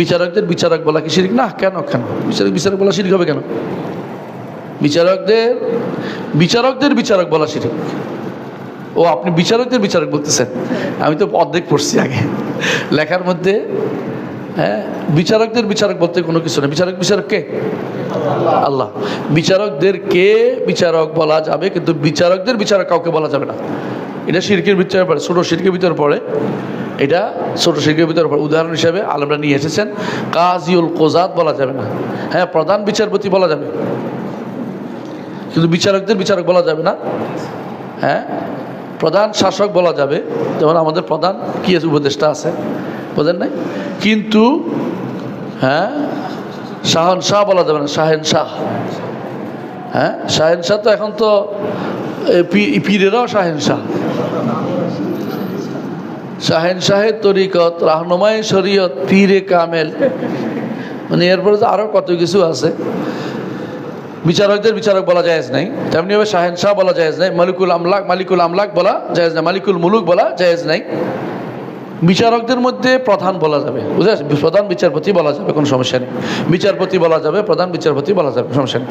বিচারকদের বিচারক বলা কি শিরিক? না, কেন কেন? বিচারক বিচারক বলা শিরিক হবে কেন? বিচারকদের বিচারকদের বিচারক বলা শিরিক। ও, আপনি বিচারকদের বিচারক বলতেছেন। আমি তো অর্ধেক পড়ছি আগে। লেখার মধ্যে হ্যাঁ বিচারকদের বিচারক বলতে কোনো কিছু নেই। বিচারক বিচারক কে? আল্লাহ। বিচারকদের কে বিচারক বলা যাবে, কিন্তু বিচারকদের বিচারক কাউকে বলা যাবে না। এটা শিরকের ভিতরে পড়ে, ছোটো শিরকের ভিতরে পড়ে। এটা ছোট শিরকের ভিতরে উদাহরণ হিসাবে আলমরা নিয়ে এসেছেন। কাজিউল কোজাত বলা যাবে না। হ্যাঁ প্রধান বিচারপতি বলা যাবে। কিন্তু বিচারকদের বিচারক বলা যাবে না। হ্যাঁ প্রধান শাসক বলা যাবে। যেমন আমাদের প্রধান কি আছে, উপদেষ্টা আছে। বোঝেন নাই? কিন্তু হ্যাঁ শাহন শাহ বলা যাবে না, শাহেন শাহ। হ্যাঁ শাহেন শাহ তো এখন তো পীরেরাও শাহেন শাহ। শাহেন শাহের তরিকত, রাহনুমাই শরীয়ত, পীরে কামেল। মানে এরপরে তো আরও কত কিছু আছে। বিচারকদের বিচারক বলা যায় নাই। তেমনিভাবে শাহেন শাহ বলা যায় নাই। মালিকুল আমলাক মালিকুল আমলাক বলা যায় না মালিকুল মুলুক বলা যায় নাই। বিচারকদের মধ্যে প্রধান বলা যাবে। পারছেন? প্রধান বিচারপতি বলা যাবে, কোনো সমস্যা নেই। বিচারপতি বলা যাবে, প্রধান বিচারপতি বলা যাবে সমস্যা নেই।